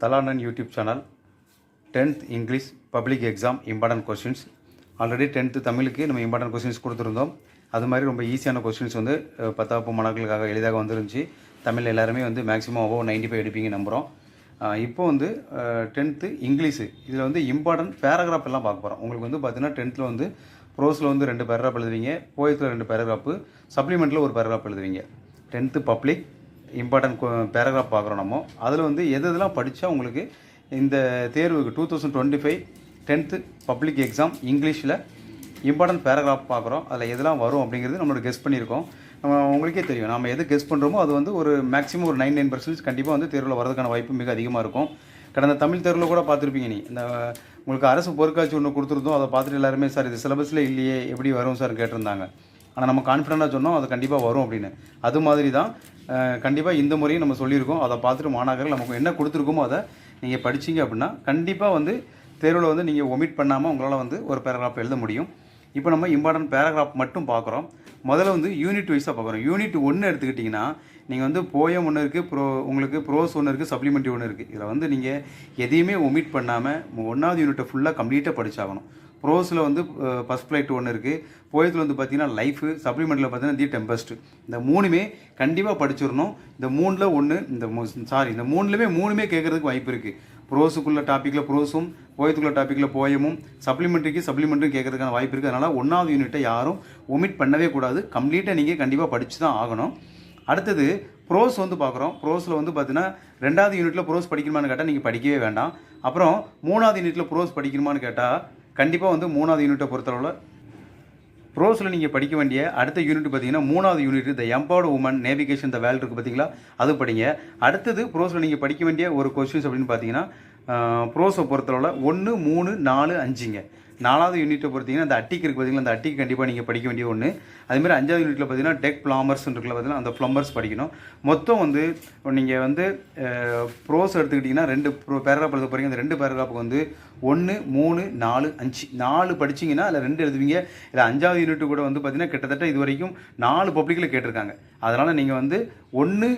தலானன் YouTube channel tenth English public exam important questions. Already tenth தமிழுக்கு நம்ம important questions கொடுத்துருந்தோம். அது மாதிரி ரொம்ப ஈஸியான கொஸ்டின்ஸ் வந்து பத்தாப்பு மாணவர்களுக்காக எளிதாக வந்துருந்துச்சு. தமிழ் எல்லாருமே வந்து மேக்ஸிமம் அவ்வளோ நைன்டி ஃபைவ் எடுப்பீங்க நம்புகிறோம் இப்போ வந்து டென்த்து இங்கிலீஷு இதில் வந்து இம்பார்ட்டன்ட் பேராகிராஃப் எல்லாம் பார்க்க போகிறோம் உங்களுக்கு வந்து பார்த்தீங்கன்னா டென்த்தில் வந்து ப்ரோஸில் வந்து ரெண்டு பேராகிராஃப் எழுதுவீங்க போயத்தில் ரெண்டு பேராகிராஃபு சப்ளிமெண்ட்டில் ஒரு பேராகிராஃப் எழுதுவீங்க. டென்த்து பப்ளிக் இம்பார்ட்டன்ட் பேராகிராஃப் பார்க்குறோம் நம்ம. அதில் வந்து எது எதெல்லாம் படித்தா உங்களுக்கு இந்த தேர்வுக்கு two thousand twenty five tenth public exam இங்கிலீஷில் இம்பார்ட்டன்ட் பேராகிராஃப் பார்க்குறோம். அதில் எதெல்லாம் வரும் அப்படிங்கிறது நம்மளோட கெஸ் பண்ணியிருக்கோம். நம்ம உங்களுக்கே தெரியும். நம்ம எது கெஸ் பண்ணுறோமோ அது வந்து ஒரு மேக்ஸிமம் ஒரு நைன் நைன் பர்சன்டேஜ் கண்டிப்பாக வந்து தேர்வில் வரதுக்கான வாய்ப்பு மிக அதிகமாக இருக்கும். கடந்த தமிழ் தேர்வில் கூட பார்த்துருப்பீங்க நீ. இந்த உங்களுக்கு அரசு பொருட்காட்சி ஒன்று கொடுத்துருந்தோம். அதை பார்த்துட்டு எல்லாருமே சார் இது சிலபஸில் இல்லையே. எப்படி வரும் சார்? கேட்டிருந்தாங்க. ஆனால் நம்ம கான்ஃபிடண்ட்டாக சொன்னோம் அது கண்டிப்பாக வரும் அப்படின்னு. அது மாதிரி தான் கண்டிப்பாக இந்த முறையும் நம்ம சொல்லியிருக்கோம். அதை பார்த்துட்டு மாணாக்கர்கள் நமக்கு என்ன கொடுத்துருக்கோமோ அதை நீங்கள் படிச்சீங்க அப்படின்னா கண்டிப்பாக வந்து தேர்வில் வந்து நீங்கள் ஒமிட் பண்ணாமல் உங்களால் வந்து ஒரு பேராகிராஃப் எழுத முடியும். இப்போ நம்ம இம்பார்ட்டன்ட் பேராகிராஃப் மட்டும் பார்க்குறோம். முதல்ல வந்து யூனிட் வைஸாக பார்க்குறோம். யூனிட் ஒன்று எடுத்துக்கிட்டிங்கன்னா நீங்கள் வந்து போயம் ஒன்று இருக்குது ப்ரோ உங்களுக்கு ப்ரோஸ் ஒன்று இருக்குது சப்ளிமெண்ட்ரி ஒன்று இருக்குது இதில் வந்து நீங்கள் எதையுமே ஒமிட் பண்ணாமல் ஒன்றாவது யூனிட்டை ஃபுல்லாக கம்ப்ளீட்டாக படிச்சாகணும். ப்ரோஸில் வந்து ஃபஸ்ட் ஃப்ளைட் ஒன்று இருக்குது போயத்தில் வந்து பார்த்தீங்கன்னா லைஃபு சப்ளிமெண்ட்டில் பார்த்தீங்கன்னா தி டெம்பஸ்ட் இந்த மூணுமே கண்டிப்பாக படிச்சிடணும் இந்த மூணில் ஒன்று இந்த சாரி இந்த மூணுலேயுமே மூணுமே கேட்குறதுக்கு வாய்ப்பு இருக்குது ப்ரோஸுக்குள்ள டாப்பிக்கில் ப்ரோஸும் போயத்துக்குள்ள டாப்பிக்கில் போயமும் சப்ளிமெண்ட்ரிக்கு சப்ளிமெண்ட்ரி கேட்கறதுக்கான வாய்ப்பு இருக்குது அதனால் ஒன்றாவது யூனிட்டை யாரும் ஒமிட் பண்ணவே கூடாது. கம்ப்ளீட்டாக நீங்கள் கண்டிப்பாக படித்து தான் ஆகணும். அடுத்தது ப்ரோஸ் வந்து பார்க்குறோம் ப்ரோஸில் வந்து பார்த்தீங்கன்னா ரெண்டாவது யூனிட்டில் ப்ரோஸ் படிக்கணுமான்னு கேட்டால் நீங்கள் படிக்கவே வேண்டாம். அப்புறம் மூணாவது யூனிட்டில் ப்ரோஸ் படிக்கணுமான்னு கேட்டால் கண்டிப்பாக வந்து மூணாவது யூனிட்டை பொறுத்தளவில் ப்ரோஸில் நீங்கள் படிக்க வேண்டிய அடுத்த யூனிட் பார்த்தீங்கன்னா மூணாவது unit the empowered woman navigation the world இருக்குது பார்த்தீங்களா? அது படிங்க. அடுத்தது ப்ரோஸில் நீங்கள் படிக்க வேண்டிய ஒரு கொஸ்டின்ஸ் அப்படின்னு பார்த்தீங்கன்னா ப்ரோஸை பொறுத்தளவில் ஒன்று மூணு நாலு அஞ்சுங்க. நாலாவது யூனிட்டை பொறுத்தீங்கன்னா அந்த அட்டிக்கு இருக்குது அந்த அட்டிக்கு கண்டிப்பாக நீங்கள் படிக்க வேண்டிய ஒன்று அதேமாதிரி அஞ்சாவது யூனிட்டில் பார்த்தீங்கன்னா டெக் பிளாமர்ஸ் இருக்குல்ல பார்த்தீங்கன்னா அந்த ப்ளம்பர்ஸ் படிக்கணும். மொத்தம் வந்து நீங்கள் வந்து ப்ரோஸ் எடுத்துக்கிட்டிங்கன்னா ரெண்டு ப்ரோ பேராகிராஃப் எழுத போகிறீங்க அந்த ரெண்டு பேராகிராஃபுக்கு வந்து ஒன்று மூணு நாலு அஞ்சு. நாலு படிச்சிங்கன்னா அதில் ரெண்டு எழுதுவீங்க. இல்லை அஞ்சாவது யூனிட்டு கூட வந்து பார்த்தீங்கன்னா கிட்டத்தட்ட இது வரைக்கும் நாலு பப்ளிக்கில் கேட்டிருக்காங்க. அதனால் நீங்கள் வந்து ஒன்று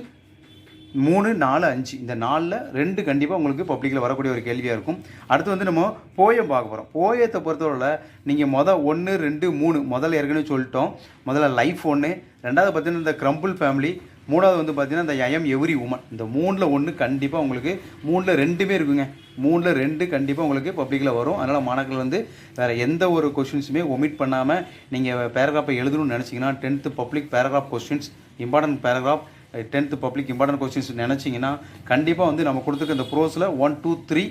மூணு நாலு அஞ்சு. இந்த நாலில் ரெண்டு கண்டிப்பாக உங்களுக்கு பப்ளிக்கில் வரக்கூடிய ஒரு கேள்வியாக இருக்கும். அடுத்து வந்து நம்ம போயம் பார்க்க போகிறோம் போயத்தை பொறுத்தவரை நீங்கள் மொதல் ஒன்று ரெண்டு மூணு முதல்ல ஏற்கனவே சொல்லிட்டோம். முதல்ல லைஃப் ஒன்று ரெண்டாவது பார்த்தீங்கன்னா இந்த க்ரம்பிள் ஃபேமிலி மூணாவது வந்து பார்த்தீங்கன்னா இந்த ஐஎம் எவ்ரி உமன் இந்த மூணில் ஒன்று கண்டிப்பாக உங்களுக்கு மூணில் ரெண்டுமே இருக்குங்க. மூணில் ரெண்டு கண்டிப்பாக உங்களுக்கு பப்ளிக்கில் வரும். அதனால் மாணவர்கள் வந்து வேறு எந்த ஒரு கொஷின்ஸுமே ஒமிட் பண்ணாமல் நீங்கள் பேராகிராஃபை எழுதணும்னு நினச்சிங்கன்னா tenth public paragraph questions important paragraph tenth public important questions நினச்சிங்கன்னா கண்டிப்பாக வந்து நம்ம கொடுத்துருக்க இந்த ப்ரோஸில் ஒன் டூ த்ரீ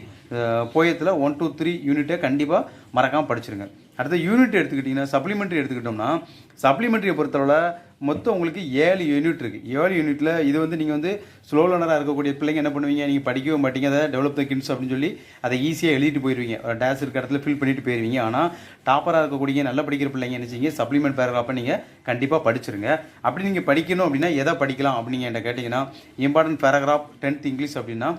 போயத்தில் ஒன் டூ த்ரீ யூனிட்டை கண்டிப்பாக மறக்காமல் படிச்சிருங்க. அடுத்த யூனிட் எடுத்துக்கிட்டிங்கன்னா சப்ளிமெண்ட்ரி எடுத்துக்கிட்டோம்னா சப்ளிமெண்ட்ரியை பொறுத்தளவில் மொத்தம் உங்களுக்கு ஏழு யூனிட் இருக்குது ஏழு யூனிட்டில் இது வந்து நீங்கள் வந்து ஸ்லோ லேர்னராக இருக்கக்கூடிய பிள்ளைங்க என்ன பண்ணுவீங்க? நீங்கள் படிக்கவே மாட்டீங்க. அதை டெவலப் த கிட்ஸ் அப்படின்னு சொல்லி அதை ஈஸியாக எழுதிட்டு போயிடுவீங்க டேஸ் இருக்க இடத்துல ஃபில் பண்ணிட்டு போயிடுவீங்க ஆனால் டாப்பராக இருக்கக்கூடிய நல்லா படிக்கிற பிள்ளைங்க என்ன செய்யுங்க சப்ளிமெண்ட் பேராகிராஃபை நீங்கள் கண்டிப்பாக படிச்சிருங்க. அப்படி நீங்கள் படிக்கணும் அப்படின்னா எதை படிக்கலாம் அப்படிங்க என்கிட்ட கேட்டிங்கன்னா இம்பார்ட்டன்ட் பேராகிராஃப் டென்த் இங்கிலீஷ் அப்படின்னா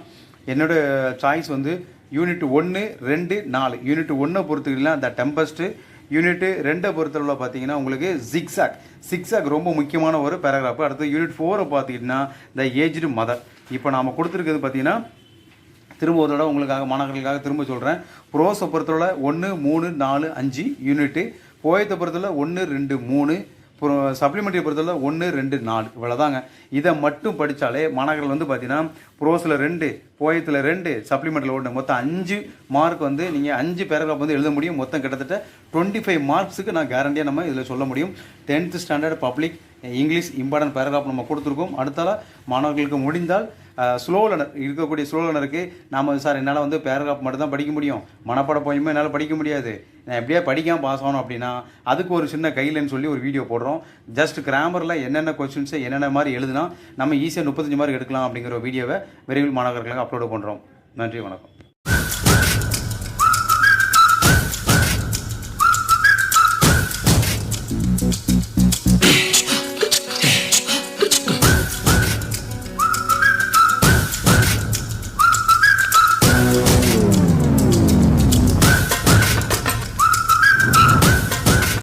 என்னோட சாய்ஸ் வந்து யூனிட் ஒன்று ரெண்டு நாலு. யூனிட் ஒன்றை பொறுத்துக்கிட்டீங்கன்னா த டெம்பஸ்ட்டு யூனிட்டு ரெண்டை பொறுத்தளவில் பார்த்தீங்கன்னா உங்களுக்கு சிக்ஸாக் சிக்ஸாக் ரொம்ப முக்கியமான ஒரு பேராகிராஃப் அடுத்து யூனிட் ஃபோரை பார்த்துக்கிட்டிங்கன்னா த ஏஜ்டு மதர் இப்போ நாம் கொடுத்துருக்கிறது பார்த்தீங்கன்னா திரும்ப ஒரு தடவை உங்களுக்காக மாணவர்களுக்காக திரும்ப சொல்கிறேன் ப்ரோஸை பொறுத்தவரை ஒன்று மூணு நாலு அஞ்சு. யூனிட்டு போயத்தை பொறுத்தவரை ஒன்று ரெண்டு மூணு. சப்ளிமெண்ட்ரி பொறுத்தவரை ஒன்று ரெண்டு நாலு இவ்வளோதாங்க இதை மட்டும் படித்தாலே மாணவர்கள் வந்து பார்த்தீங்கன்னா ப்ரோஸில் ரெண்டு போயத்தில் ரெண்டு சப்ளிமெண்ட்டில் ஒன்று மொத்தம் அஞ்சு மார்க் வந்து நீங்கள் அஞ்சு பேராகிராஃப் வந்து எழுத முடியும். மொத்தம் கிட்டத்தட்ட டுவெண்ட்டி ஃபைவ் மார்க்ஸுக்கு நான் கேரண்டியாக நம்ம இதில் சொல்ல முடியும். Tenth standard public English important paragraph நம்ம கொடுத்துருக்கோம். அடுத்தால மாணவர்களுக்கு முடிந்தால் ஸ்லோ இருக்கக்கூடிய ஸ்லோலனருக்கு நாம் சார் என்னால் வந்து பேராகிராஃப் மட்டும் தான் படிக்க முடியும். மனப்பாட போயுமே என்னால் படிக்க முடியாது. நான் எப்படியா படிக்காமல் பாஸ் ஆகணும் அப்படின்னா அதுக்கு ஒரு சின்ன கையிலன்னு சொல்லி ஒரு வீடியோ போடுறோம். ஜஸ்ட் கிராமரில் என்னென்ன கொஸ்டின்ஸை என்னென்ன மாதிரி எழுதுனா நம்ம ஈஸியாக முப்பத்தஞ்சு மார்க் எடுக்கலாம் அப்படிங்கிற ஒரு வீடியோவை விரைவில் மாணவர்களுக்கு அப்லோடு பண்ணுறோம் நன்றி வணக்கம்.